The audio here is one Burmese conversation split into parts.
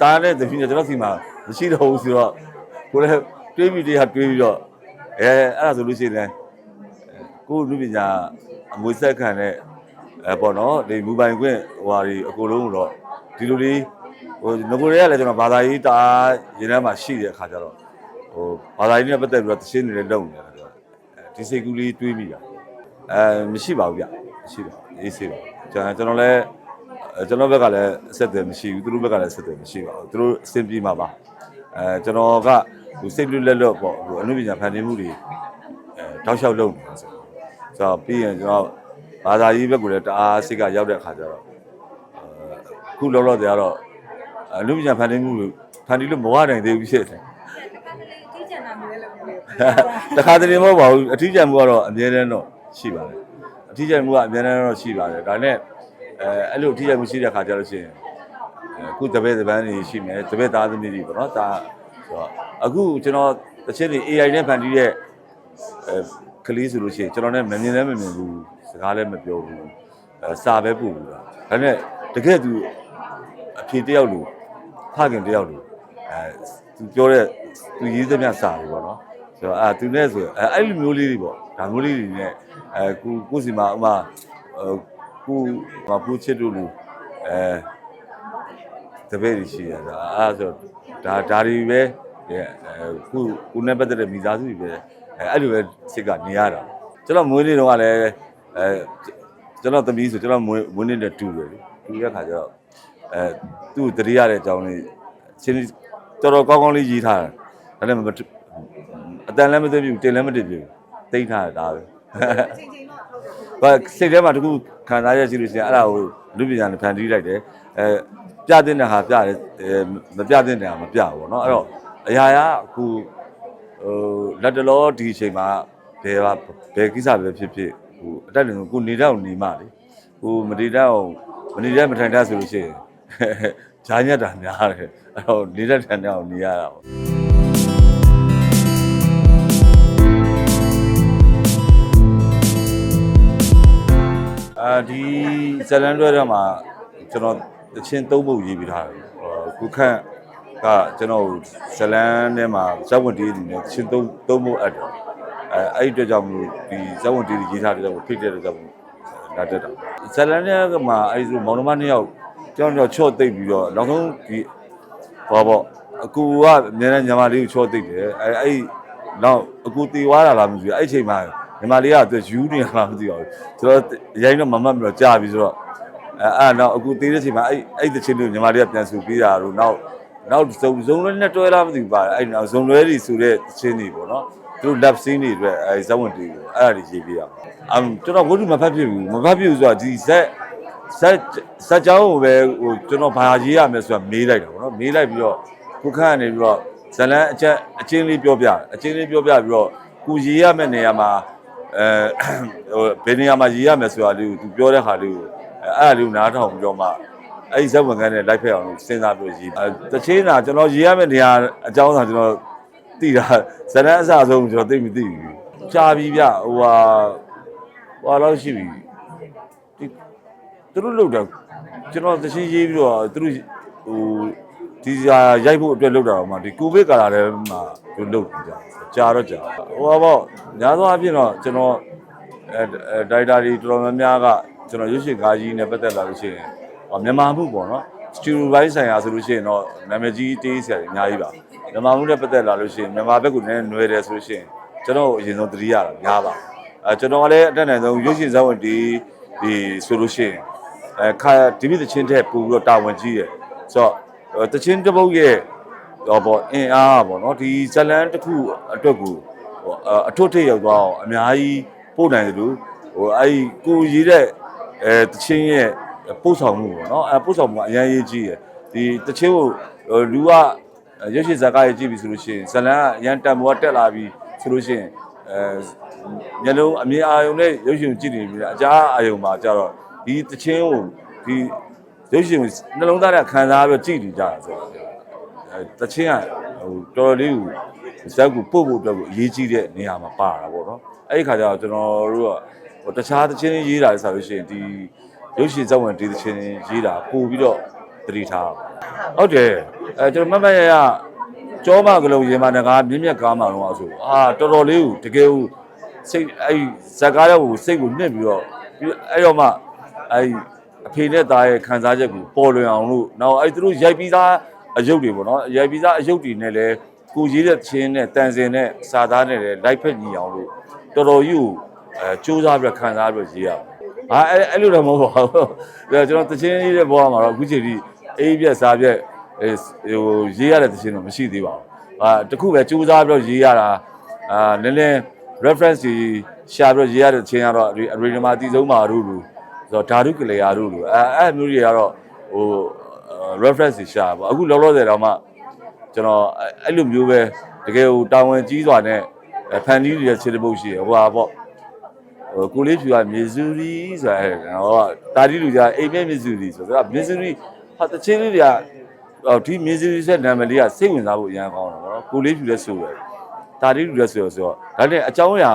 တားတဲ့တပည့်နဲ့ကျွန်တော်စီမှာမရှိတော့ဘူးဆိုတော့ကိုလည်းတွေးပြီးတရားတွေးပြီးတော့အဲအဲ့ဒါဆိုလို့ရှိရင်လည်းကိုလူပညာအမွေဆက်ခံတဲ့အဲပေါ့နော်ဒီမူပိုင်ခွင့်ဟိုဟာဒီအကုန်လုံးတော့ဒီလိုလေးဟိုငကိုတွေကလည်းကျွန်တော်ဘာသာရေးတအားရင်ထဲမှာရှိတဲ့အခါကျတော့ဟိုဘာသာရေးနဲ့ပတ်သက်ပြီးတော့တရှင်းနေလည်းလုံနေတာဆိုတော့ဒီစိတ်ကူးလေးတွေးမိတာအဲမရှိပါဘူးဗျမရှိပါဘူးအေးဆေးပါကျွန်တော်ကျွန်တော်လည်းအဲ ကျွန်တော်ဘက်ကလည်းအဆက်အသွယ်မရှိဘူးသူတို့ဘက်ကလည်းအဆက်အသွယ်မရှိပါဘူးသူတို့အဆင်ပြေမှာပါအဲကျွန်တော်ကဟိုစိတ်လွတ်လက်လွတ်ပေါ့ဟိုအနုပညာဖန်တီးမှုတွေအဲတောက်လျှောက်လုပ်နေတာဆိုဆိုတော့ပြီးရင်ကျွန်တော်ဘာသာရေးဘက်ကလည်းတအားစိတ်ကရောက်တဲ့အခါကျတော့အဲခုလောလောဆယ်ကတော့အနုပညာဖန်တီးမှုတွေဖန်တီးလို့မဝနိုင်သေးဘူးဖြစ်တယ်တိကျနာမျိုးလည်းလုပ်နေတယ်တခါတလေမဟုတ်ပါဘူးအထီးကျန်မှုကတော့အမြဲတမ်းတော့ရှိပါတယ်အထီးကျန်မှုကအမြဲတမ်းတော့ရှိပါတယ်ဒါနဲ့ အဲအဲ့လိုအထီးကျန်မှုရှိတဲ့ခါကျလို့ရှိရင်အခုတပည့်တပန်းတွေရှိမယ်တပည့်သားသမီးတွေပေါ့နော်ဒါဆိုတော့အခုကျွန်တော်တစ်ချက်တွေ AI နဲ့ဖန်တီးတဲ့အဲကလေးဆိုလို့ရှိရင်ကျွန်တော်နဲ့မမြင်လည်းမမြင်ဘူးစကားလည်းမပြောဘူးအဲစာပဲပို့ဘူးလားဒါနဲ့တကယ်သူအဖြေတယောက်လို့ဖခင်တယောက်လို့အဲသူပြောတဲ့သူရေးသမျှစာတွေပေါ့နော်ဆိုတော့အဲသူနဲ့ဆိုအဲအဲ့လိုမျိုးလေးတွေပေါ့ဒါမျိုးလေးတွေနဲ့အဲကိုကိုစီမှာဥမာဟို ကိုမပူချစ်တို့လူအဲတပည့်တွေရှိရတာအဲဆိုဒါဒါတွေပဲအဲကိုကိုနဲ့ပတ်သက်တဲ့မိသားစုတွေပဲအဲအဲ့လိုပဲစိတ်ကနေရတာကျွန်တော်မွေးနေ့တုန်းကလည်းအဲကျွန်တော်သမီးဆိုကျွန်တော်မွေးမွေးနေ့နဲ့တူတယ်လေတူတဲ့ခါကျတော့အဲသူ့တတိရတဲ့အကြောင်းလေးချင်းတော်တော်ကောင်းကောင်းလေးရေးထားတာဒါနဲ့မအတန်လည်းမသိဘူးတင်လည်းမသိဘူးတိတ်ထားတာဒါပဲ စိတ်ထဲမှာတခုခံစားရရှိလို့ရှိရင်အဲ့ဒါကိုလူပညာနဲ့ဖန်တီးလိုက်တယ်အဲပြတဲ့တဲ့ဟာပြတယ်အဲမပြတဲ့တဲ့ဟာမပြဘူးပေါ့နော်အဲ့တော့အရာရာအခုဟိုလက်တလောဒီအချိန်မှာဘယ်ပါဘယ်ကိစ္စပဲဖြစ်ဖြစ်ဟိုအတက်တယ်ကိုနေတော့နေမှလေဟိုမနေတော့မနေတဲ့မထိုင်တတ်ဆိုလို့ရှိရင်ဂျာညက်တာများတယ်အဲ့တော့နေတဲ့ထန်တဲ့အောင်နေရတာပေါ့ အာဒီဇလန်တွဲထဲမှာကျွန်တော်တချင်းသုံးပုတ်ရေးပြီးထားတယ်ဟိုကုခန့်ကကျွန်တော်ဇလန်ထဲမှာဇက်ဝင်တီးနေတယ်တချင်းသုံးသုံးပုတ်အပ်တယ်အဲအဲ့ဒီအတွက်ကြောင့်မလို့ဒီဇက်ဝင်တီးရေးထားတဲ့ကြောင့်ဖိတ်တဲ့ကြောင့်လာတက်တာဇလန်ထဲမှာအဲ့ဒီမောင်နှမနှစ်ယောက်ကျွန်တော်ချော့သိပ်ပြီးတော့နောက်ဆုံးဒီဘောပေါ့အကူကအများနဲ့ညီမလေးကိုချော့သိပ်တယ်အဲအဲ့နောက်အကူတီသွားတာလားမသိဘူးအဲ့ဒီအချိန်မှာ ညီမလေးကသူယူနေလားမသိပါဘူးကျွန်တော်ရိုင်းတော့မမတ်ပြီးတော့ကြာပြီဆိုတော့အဲအဲ့တော့အခုသေးတဲ့ချိန်မှာအဲ့အဲ့တချင်းလေးညီမလေးကပြန်ဆူပေးတာတို့နောက်နောက်ဇုံဇုံလွဲနဲ့တွဲလားမသိဘူးပါအဲ့နောက်ဇုံလွဲတွေဆိုတဲ့တချင်းတွေပေါ့နော်သူတို့ lab scene တွေအတွက်အဲဇက်ဝင်တီးကိုအဲ့ဒါတွေရေးပေးရအောင်အမ်ကျွန်တော်ဝတ္ထုမဖတ်ဖြစ်ဘူးမဖတ်ဖြစ်ဘူးဆိုတော့ဒီဇက်ဇက်ဇက်ကြောင်းကိုပဲဟိုကျွန်တော်ဘာရေးရမလဲဆိုတာမေးလိုက်တာပေါ့နော်မေးလိုက်ပြီးတော့ခုခန့်ကနေပြီးတော့ဇလန်းအချက်အချင်းလေးပြောပြအချင်းလေးပြောပြပြီးတော့ကိုရေးရမယ့်နေရာမှာ အဲဟိုဘယ်နေရာမှာရေးရမယ်ဆိုတာလေးကိုသူပြောတဲ့ခါလေးကိုအဲအဲ့ဒါလေးကိုနားထောင်ပြီးတော့မှအဲ့ဒီဇက်ဝင်ကန်းနဲ့လိုက်ဖက်အောင်လို့စဉ်းစားပြီးရေးအဲတချင်းတာကျွန်တော်ရေးရမယ့်နေရာအကြောင်းဆိုကျွန်တော်သိတာဇလန်းအစအဆုံးကျွန်တော်သိမသိဘူးကြာပြီဗျဟိုဟာဟိုလောက်ရှိပြီဒီသူတို့လောက်တာကျွန်တော်တချင်းရေးပြီးတော့သူတို့ဟိုဒီစာရိုက်ဖို့အတွက်လောက်တာတော့မှဒီကိုဗစ်ကာလာထဲမှာသူလောက်ကြ ကြာတော့ကြာဟိုပါပေါ့ညာသောအဖြစ်တော့ကျွန်တော်အဲဒိုက်တာတွေတော်တော်များများကကျွန်တော်ရွှေရှင်ကားကြီးနဲ့ပတ်သက်လာလို့ရှိရင်ဟောမြန်မာမှုပေါ့နော်စတူဒီယိုဘိုင်းဆိုင်ရာဆိုလို့ရှိရင်တော့နာမည်ကြီးတေးဆရာတွေအများကြီးပါမြန်မာမှုနဲ့ပတ်သက်လာလို့ရှိရင်မြန်မာဘက်ကလည်းနွယ်တယ်ဆိုလို့ရှိရင်ကျွန်တော်အရင်ဆုံးသတိရတာများပါအဲကျွန်တော်ကလည်းအတက်နိုင်ဆုံးရွှေရှင်ဇာဝင်ဒီဒီဆိုလို့ရှိရင်အဲခါဒီမိသချင်းတဲ့ပူပြီးတော့တာဝန်ကြီးရယ်ဆိုတော့တချင်းတစ်ပုတ်ရဲ့ တော့ပေါ့အင်အားပေါ့နော်ဒီဇလန်တစ်ခုအတွက်ကိုဟိုအထွတ်ထိပ်ရောက်သွားအောင်အများကြီးပို့နိုင်တယ်လို့ဟိုအဲ့ဒီကိုရေးတဲ့အဲတချင်းရဲ့ပို့ဆောင်မှုပေါ့နော်အဲပို့ဆောင်မှုကအများကြီးကြီးရယ်ဒီတချင်းကိုဟိုလူကရုပ်ရှင်ဇာတ်ကားရေးကြည့်ပြီဆိုလို့ရှိရင်ဇလန်ကအရန်တန်မိုးကတက်လာပြီဆိုလို့ရှိရင်အဲမျက်လုံးအမြင်အာရုံနဲ့ရုပ်ရှင်ကိုကြည့်နေပြီအကြားအာရုံမှာကြတော့ဒီတချင်းကိုဒီရုပ်ရှင်ကိုနှလုံးသားနဲ့ခံစားပြီးကြည့်နေကြတာဆိုတော့အဲ တချင်းကဟိုတော်တော်လေးကိုဇက်ကိုပို့ဖို့အတွက်ကိုအရေးကြီးတဲ့နေရာမှာပါတာပေါ့နော်အဲ့ဒီခါကျတော့ကျွန်တော်တို့ကဟိုတခြားတချင်းရေးတာလဲဆိုလို့ရှိရင်ဒီရုပ်ရှင်ဇက်ဝင်ဒီတချင်းရေးတာပို့ပြီးတော့ဟသတိထားဟုတ်တယ်အဲကျွန်တော်မတ်မတ်ရရကြောမကလေးရေမနကားမြင့်မြတ်ကားမှာတော့ဆိုအာတော်တော်လေးကိုတကယ်ကိုစိတ်အဲ့ဇက်ကားရဲ့ကိုစိတ်ကိုနှစ်ပြီးတော့ပြီးအဲ့တော့မှအဲ့အဖေနဲ့သားရဲ့ခံစားချက်ကိုပေါ်လွင်အောင်လို့နောက်အဲ့သူတို့ရိုက်ပြီးသား အယုတ်တွေပေါ့နော်ရိုက်ပြီးသားအယုတ်တွေနဲ့လည်းကိုရေးတဲ့ချင်းနဲ့တန်စင်နဲ့စာသားနဲ့လည်းလိုက်ဖက်ညီအောင်လို့တော်တော်ကြီးကိုအဲစူးစမ်းပြီးတော့ခံစားပြီးတော့ရေးရအောင်ဟာအဲ့အဲ့လိုတော့မဟုတ်ပါဘူး။ဒါကျွန်တော်တချင်းရေးတဲ့ဘဝမှာတော့အခုချိန်ထိအေးပြက်စားပြက်အဲဟိုရေးရတဲ့တချင်းတော့မရှိသေးပါဘူး။ဟာတခုပဲစူးစမ်းပြီးတော့ရေးရတာအာနည်းနည်း reference ကြီးရှာပြီးတော့ရေးရတဲ့တချင်းကတော့ဒီ original မှာအတိဆုံးပါတို့လို့ဆိုတော့ဓာတုကလေးယာတို့လို့အဲအဲ့မျိုးတွေကတော့ဟို reference ကြီးရှာပါအခုလောလောဆယ်တော့မှကျွန်တော်အဲ့လိုမျိုးပဲတကယ်ဟိုတာဝန်ကြီးစွာနဲ့ဖန်တီးနေတဲ့ခြေတပုတ်ရှိရဟိုပါပေါ့ဟိုကိုလေးဖြူကမစ်ဇူရီဆိုတာဟဲ့ဟောတာတီလူကအိမ်မဲမစ်ဇူရီဆိုတော့မစ်ဇူရီဟာတချင်းလေးတွေကဟောဒီမစ်ဇူရီဆက်နာမည်လေးကစိတ်ဝင်စားဖို့အရန်ကောင်းတယ်ဗောနော်ကိုလေးဖြူလည်းဆိုတယ်တာတီလူလည်းဆိုရဆိုတော့ဒါနဲ့အကြောင်းအရာ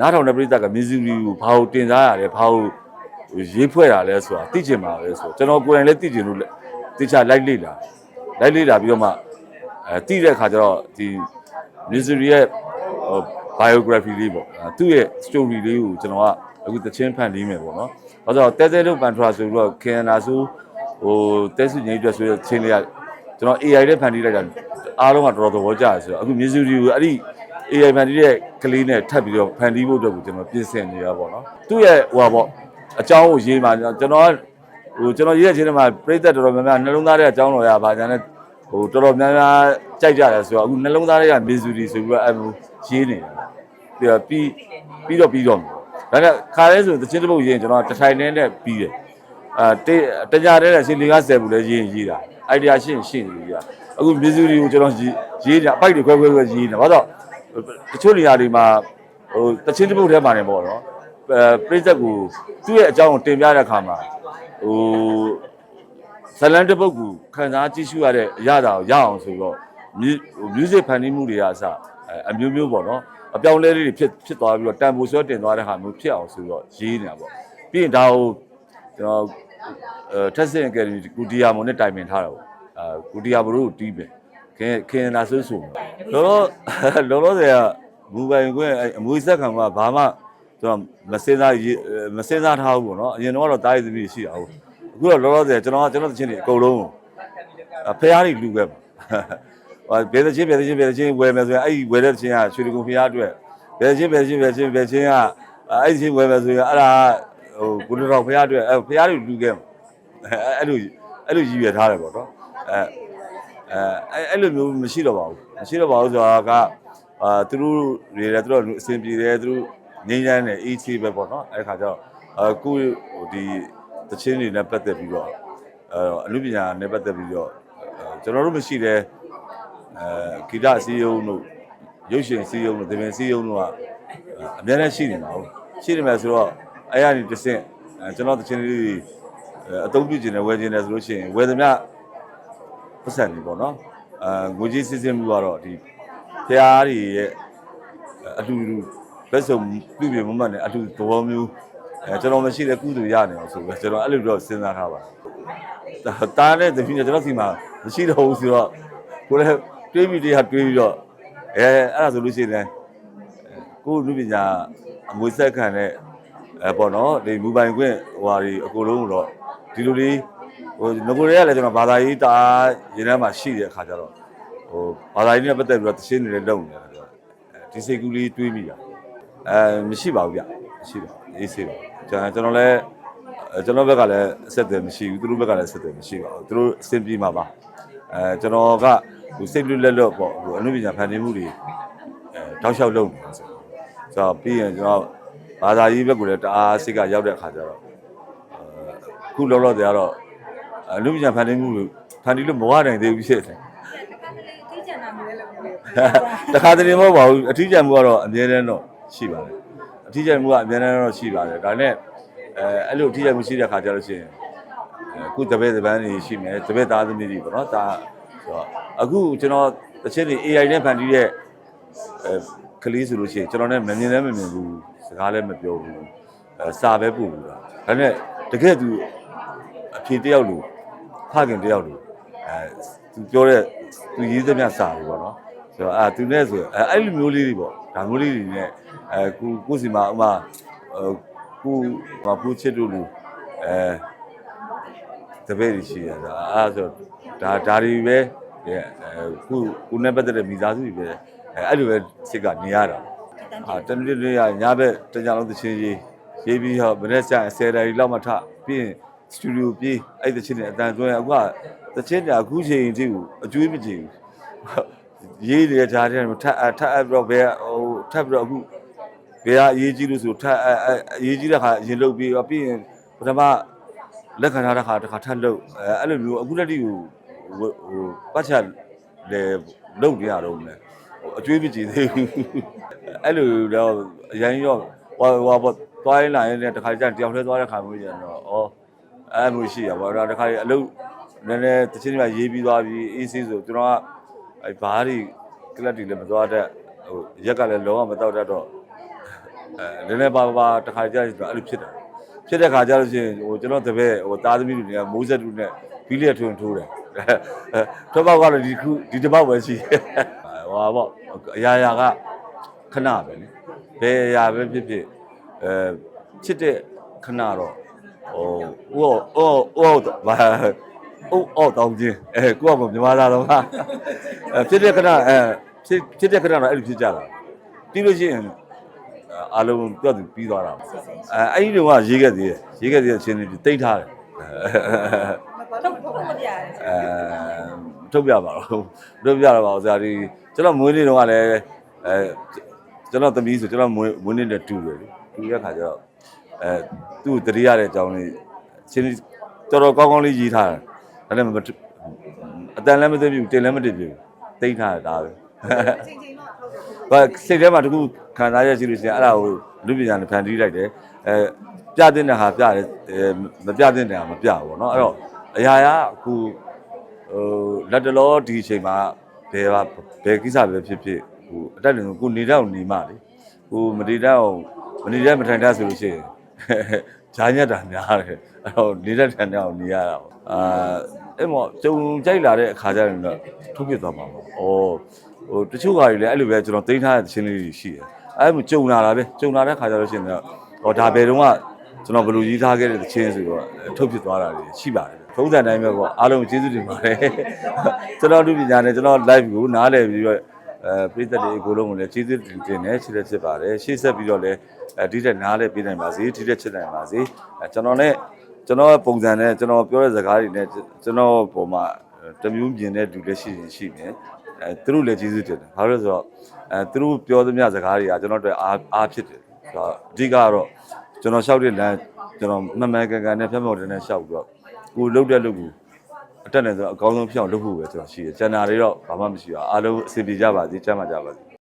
နားထောင်တဲ့ပရိသတ်ကမစ်ဇူရီကိုဘာလို့တင်စားရတယ်ဘာလို့ရေးဖွဲ့တာလဲဆိုတာသိချင်ပါပဲဆိုတော့ကျွန်တော်ကိုယ်တိုင်လည်းသိချင်လို့ သိချလိုက်လေ့လာလိုက်လေ့လာပြီးတော့မှအဲသိတဲ့အခါကျတော့ဒီမစ်ဇူရီရဲ့ဟို biography လေးပေါ့အဲသူ့ရဲ့ story လေးကိုကျွန်တော်ကအခုတချင်းဖန်တီးမယ်ပေါ့နော်။ဘာလို့လဲတဲတဲတို့ပန်ထရာဆိုတော့ခင်နာဆိုဟိုတဲစုငိမ့်အတွက်ဆိုတဲ့ချင်းလေးကကျွန်တော် AI နဲ့ဖန်တီးလိုက်တာအားလုံးကတော်တော်သဘောကျတယ်ဆိုတော့အခု music ကိုအဲ့ဒီ AI ဖန်တီးတဲ့ကလေးနဲ့ထပ်ပြီးတော့ဖန်တီးဖို့အတွက်ကိုကျွန်တော်ပြင်ဆင်နေရပါပေါ့နော်။သူ့ရဲ့ဟိုပါပေါ့အကြောင်းကိုရေးမှကျွန်တော်က ဟိုကျွန်တော်ရေးတဲ့ချင်းထဲမှာပြိသက်တော်တော်များများနှလုံးသားထဲအကြောင်းတော်ရပါညာနဲ့ဟိုတော်တော်များများကြိုက်ကြတယ်ဆိုတော့အခုနှလုံးသားထဲက music ဆိုပြီးတော့အဲ့လိုရေးနေတယ်ပြီးပြီးတော့ပြီးတော့မယ်ဒါနဲ့ခါလဲဆိုတချင်းတစ်ပုတ်ရေးရင်ကျွန်တော်တစ်ထိုင်နဲ့နဲ့ပြီးတယ်အာတေးတကြတဲ့ရှင်လေးကဆယ်ဘူးလဲရေးရင်ရေးတာအိုင်ဒီယာရှင်းရှင်းရေးတာအခုမစ်ဇူရီကိုကျွန်တော်ရေးရေးတာအပိုက်တွေခွဲခွဲခွဲရေးနေတာဘာလို့တချို့နေရာတွေမှာဟိုတချင်းတစ်ပုတ်ထဲမှာနေပေါ့နော်အဲ ပြိသက်ကိုသူ့ရဲ့အကြောင်းကိုတင်ပြတဲ့အခါမှာဟိုဇလန်တစ်ပုတ်ကိုခံစားကြည့်ရှုရတဲ့အရာတာကိုရအောင်ဆိုတော့ music ဖန်တီးမှုတွေကအစအမျိုးမျိုးပေါ့နော်အပြောင်းလဲလေးတွေဖြစ်ဖြစ်သွားပြီးတော့တန်ဖိုးဆွဲတင်သွားတဲ့ဟာမျိုးဖြစ်အောင်ဆိုတော့ရေးနေတာပေါ့ပြီးရင်ဒါကိုကျွန်တော်အဲ testing academy ကုတီယာမုံနဲ့တိုင်ပင်ထားတာပေါ့အဲကုတီယာဘလို့တီးပဲခင်ခင်နာဆွဆိုလောလောလောလောဆယ်ကဘူပိုင်ကွင်းအမွေဆက်ခံကဘာမှ ကျွန်တော်မစင်စားရေးမစင်စားထားဘူးပေါ့နော်အရင်တော့တားရည်သမီးရှိတာဟုတ်အခုတော့လောလောဆယ်ကျွန်တော်ကျွန်တော်တချင်းတွေအကုန်လုံးဖះတွေလူပဲပါဟိုဘယ်သချင်းဘယ်သချင်းဘယ်သချင်းဝယ်မယ်ဆိုရင်အဲ့ဒီဝယ်တဲ့သချင်းကရွှေတကုံဖះအတွက်ဘယ်ချင်းဘယ်ချင်းဘယ်ချင်းဘယ်ချင်းကအဲ့ဒီချင်းဝယ်မယ်ဆိုရင်အဲ့ဒါဟိုကိုလိုတော်ဖះအတွက်အဲ့ဖះတွေလူခဲ့မှာအဲ့လိုအဲ့လိုရည်ရွယ်ထားတယ်ပေါ့နော်အဲအဲအဲ့လိုမျိုးမရှိတော့ပါဘူးမရှိတော့ပါဘူးဆိုတာကအာသူတို့တွေလည်းသူတို့အဆင်ပြေတယ်သူတို့ ငြိမ်းချမ်းတယ် EC ပဲပေါ့နော်အဲ့ခါကျတော့အခုဟိုဒီတချင်းတွေနဲ့ပတ်သက်ပြီးတော့အဲအမှုပညာနဲ့ပတ်သက်ပြီးတော့ကျွန်တော်တို့မရှိတဲ့အဲဂီတအစည်းအရုံးတို့ရုပ်ရှင်အစည်းအရုံးတို့ဒီပင်အစည်းအရုံးတို့ကအများနဲ့ရှိနေမှာဟုတ်ရှိနေမှာဆိုတော့အဲ့ရနေတစ်ဆင့်ကျွန်တော်တချင်းလေးတွေအသုံးပြုခြင်းနဲ့ဝယ်ခြင်းနဲ့ဆိုလို့ရှိရင်ဝယ်သမျှပတ်စံနေပေါ့နော်အဲငွေကြီးစစ်စစ်မှုကတော့ဒီဖျားတွေရဲ့အတူ တူလက်စုံပြုပြင်မမှတ်နဲ့အတူသဘောမျိုးအဲကျွန်တော်မရှိတဲ့ကုသိုလ်ရနေအောင်ဆိုပဲကျွန်တော်အဲ့လိုတော့စဉ်းစားထားပါတယ်တားတဲ့တပည့်နဲ့ကျွန်တော်စီမှာမရှိတော့ဘူးဆိုတော့ကိုလည်းတွေးပြီးတရားတွေးပြီးတော့အဲအဲ့ဒါဆိုလို့ရှိရင်ကိုလူပညာအမွေဆက်ခံတဲ့အဲပေါ့နော်ဒီမူပိုင်ခွင့်ဟိုဟာဒီအကုန်လုံးတော့ဒီလိုလေးဟိုငကိုတွေကလည်းကျွန်တော်ဘာသာရေးတာရင်းထဲမှာရှိတဲ့အခါကျတော့ဟိုဘာသာရေးနဲ့ပတ်သက်ပြီးတော့တရှင်းနေလည်းလုံနေတာဆိုတော့ဒီစိတ်ကူးလေးတွေးမိတာ အဲမရှိပါဘူးဗျမရှိပါဘူးအေးဆေးပါကျွန်တော်ကျွန်တော်လည်းကျွန်တော်ဘက်ကလည်းအဆက်အသွယ်မရှိဘူးသူတို့ဘက်ကလည်းအဆက်အသွယ်မရှိပါဘူးသူတို့အဆင်ပြေမှာပါအဲကျွန်တော်ကဟိုစိတ်လွတ်လက်လွတ်ပေါ့ဟိုအနုပညာဖန်တီးမှုတွေအဲတောက်လျှောက်လုပ်နေတာဆိုတော့ပြီးရင်ကျွန်တော်ဘာသာရေးဘက်ကလည်းတအားစိတ်ကရောက်တဲ့အခါကျတော့အခုလောလောဆယ်ကတော့အနုပညာဖန်တီးမှုဖန်တီးလို့မဝနိုင်သေးဘူးဖြစ်တယ်တခါတလေထိကျန်တာမျိုးလည်းလုပ်နေတယ်တခါတည်းမဟုတ်ပါဘူးအထီးကျန်မှုကတော့အမြဲတမ်းတော့ ရှိပါတယ်အထီးကျန်မှုကအမြဲတမ်းတော့ရှိပါတယ်ဒါနဲ့အဲအဲ့လိုအထီးကျန်မှုရှိတဲ့ခါကျလို့ရှိရင်အခုတပည့်တပန်းတွေရှိမယ်တပည့်သားသမီးတွေပေါ့နော်ဒါဆိုတော့အခုကျွန်တော်တစ်ချက်တွေ AI နဲ့ဖန်တီးတဲ့အဲကလေးဆိုလို့ရှိရင်ကျွန်တော်လည်းမမြင်လည်းမမြင်ဘူးစကားလည်းမပြောဘူးအဲစာပဲပို့ဘူးလားဒါနဲ့တကယ်သူအဖြေတယောက်လို့ဖခင်တယောက်လိုအဲသူပြောတဲ့သူရေးသမျှစာတွေပေါ့နော် ဆိုတော့အာသူနဲ့ဆိုအဲအဲ့လိုမျိုးလေးတွေပေါ့ဒါမျိုးလေးတွေနဲ့အဲကိုကိုစီမှာဥမာဟိုကိုမပူချစ်တို့လူအဲတပည့်တွေရှိရတာအဲဆိုဒါဒါတွေပဲအဲခုကိုနဲ့ပတ်သက်တဲ့မိသားစုတွေပဲအဲအဲ့လိုပဲစိတ်ကနေရတာအာတနေ့နေ့ရညဘက်တကြလုံးသချင်းရေးရေးပြီးတော့မနေ့ကျရင်10နာရီလောက်မှထပြီးရင်စတူဒီယိုပြေးအဲ့သချင်းတွေအတန်သွင်းအခုကသချင်းတွေအခုချိန်ထိကိုအကျွေးမကြည့်ဘူး ရေးနေတဲ့ဂျာတဲ့ထပ်ထပ်အပ်ပြီးတော့ဘယ်ဟိုထပ်ပြီးတော့အခုဘယ်ကအရေးကြီးလို့ဆိုထပ်အရေးကြီးတဲ့ခါရင်လုတ်ပြီးတော့ပြီးရင်ပထမလက်ခံထားတဲ့ခါတစ်ခါထပ်လုတ်အဲအဲ့လိုမျိုးအခုလက်တီကိုဟိုပတ်ချက်လေလုတ်နေရတော့မယ်အကျွေးမကြည့်သေးဘူးအဲ့လိုတော့အရင်ရောဟိုဟိုပေါ့သွားရင်လာရင်လည်းတစ်ခါကျတယောက်တည်းသွားတဲ့ခါမျိုးကျတော့ဩအဲ့မျိုးရှိရပါတော့တစ်ခါအလုပ်နည်းနည်းတချင်းတွေကရေးပြီးသွားပြီးအေးဆေးဆိုကျွန်တော်က အဲ့ဘားတွေကလပ်တွေလည်းမသွားတတ်ဟိုရက်ကလည်းလုံးဝမတော့တတ်တော့အဲနည်းနည်းပါပါတစ်ခါကျရင်အဲ့လိုဖြစ်တယ်ဖြစ်တဲ့ခါကျလို့ရှိရင်ဟိုကျွန်တော်တပည့်ဟိုသားသမီးတွေနဲ့မိုးဆက်တူနဲ့ဘီလီယထွန်းထိုးတယ်အဲထွက်ပေါက်ကတော့ဒီခုဒီတစ်ပေါက်ပဲရှိတယ်ဟိုပါပေါ့အရာရာကခဏပဲလေဘယ်အရာပဲဖြစ်ဖြစ်အဲချစ်တဲ့ခဏတော့ဟိုဟိုဟိုဟိုဘာ အိုးအော်တောင်းချင်းအဲကိုကမြန်မာသားတော့ဟာအဲဖြစ်တဲ့ခဏအဲဖြစ်ဖြစ်တဲ့ခဏတော့အဲ့လိုဖြစ်ကြတာပြီးလို့ရှိရင်အားလုံးပြောသူပြီးသွားတာအဲအဲ့ဒီတော့ကရေးခဲ့သေးတယ်ရေးခဲ့သေးတဲ့အချင်းတွေတိတ်ထားတယ်တော့ဘုမပြရတယ်အဲထုတ်ပြပါတော့ထုတ်ပြတော့ပါဦးဇာဒီကျွန်တော်မွေးနေ့တော့ကလည်းအဲကျွန်တော်သမီးဆိုကျွန်တော်မွေးမွေးနေ့နဲ့တူတယ်လေတူတဲ့ခါကျတော့အဲသူ့တတိရတဲ့အကြောင်းလေးချင်းတော်တော်ကောင်းကောင်းလေးရေးထားတယ် ဒါလည်းမအတန်လည်းမသိဘူးတင်လည်းမသိဘူးတိတ်ထားတာပဲချိန်ချိန်တော့ဟုတ်တယ်ဘာစိတ်ထဲမှာတခုခံစားရရှိလို့ရှိရင်အဲ့ဒါကိုလူပညာနဲ့ဖန်တီးလိုက်တယ်အဲပြတဲ့တဲ့ဟာပြတယ်အဲမပြတဲ့တဲ့ဟာမပြဘူးပေါ့နော်အဲ့တော့အရာရာအခုဟိုလက်တလောဒီအချိန်မှာဘယ်ပါဘယ်ကိစ္စပဲဖြစ်ဖြစ်ဟိုအတက်တယ်ကိုနေတော့နေမှလေဟိုမနေတော့မနေတဲ့မထိုင်တတ်ဆိုလို့ရှိရင်ဂျာညက်တာများတယ်အဲ့တော့နေတဲ့ထန်တဲ့အောင်နေရတာပေါ့ အာအဲ့မောကြုံကြိုက်လာတဲ့အခါကျရင်တော့ထုတ်ပြသွားမှာပေါ့ဩဟိုတချို့ဟာတွေလည်းအဲ့လိုပဲကျွန်တော်တင်ထားတဲ့သချင်းလေးတွေရှိတယ်အဲ့လိုကြုံလာတာပဲကြုံလာတဲ့ခါကျတော့ရှင်တော့ဟောဒါဘယ်တော့မှကျွန်တော်ဘယ်လိုကြီးထားခဲ့တဲ့သချင်းဆိုတော့ထုတ်ဖြစ်သွားတာတွေရှိပါတယ်ထုံးစံတိုင်းပဲပေါ့အားလုံးကျေးဇူးတင်ပါတယ်ကျွန်တော်တို့ပညာနဲ့ကျွန်တော် live ကိုနားလည်ပြီးတော့အဲပြည်သက်တွေအကုန်လုံးကိုလည်းကျေးဇူးတင်တင်တယ်ချစ်လက်ချစ်ပါတယ်ရှေ့ဆက်ပြီးတော့လည်းအဲဒီတဲ့နားလည်းပြည်နိုင်ပါစေဒီတဲ့ချစ်နိုင်ပါစေအဲကျွန်တော်နဲ့ ကျွန်တော်ပုံစံနဲ့ကျွန်တော်ပြောတဲ့စကားတွေနဲ့ကျွန်တော်ပုံမှာတမျိုးမြင်တဲ့လူလည်းရှိရင်ရှိမယ်အဲသူတို့လည်းကျေးဇူးတင်တယ်ဘာလို့လဲဆိုတော့အဲသူတို့ပြောသမျှစကားတွေကကျွန်တော်တို့အားအားဖြစ်တယ်ဆိုတော့အဓိကတော့ကျွန်တော်လျှောက်တဲ့လမ်းကျွန်တော်မှန်မှန်ကန်ကန်နဲ့ဖြတ်မောက်တဲ့နဲ့လျှောက်ပြီးတော့ကိုလုတ်တဲ့လုတ်ကိုအတက်နဲ့ဆိုတော့အကောင်းဆုံးဖြစ်အောင်လုပ်ဖို့ပဲကျွန်တော်ရှိတယ်ကျန်တာတွေတော့ဘာမှမရှိပါဘူးအားလုံးအဆင်ပြေကြပါစေကျမ်းပါကြပါစေ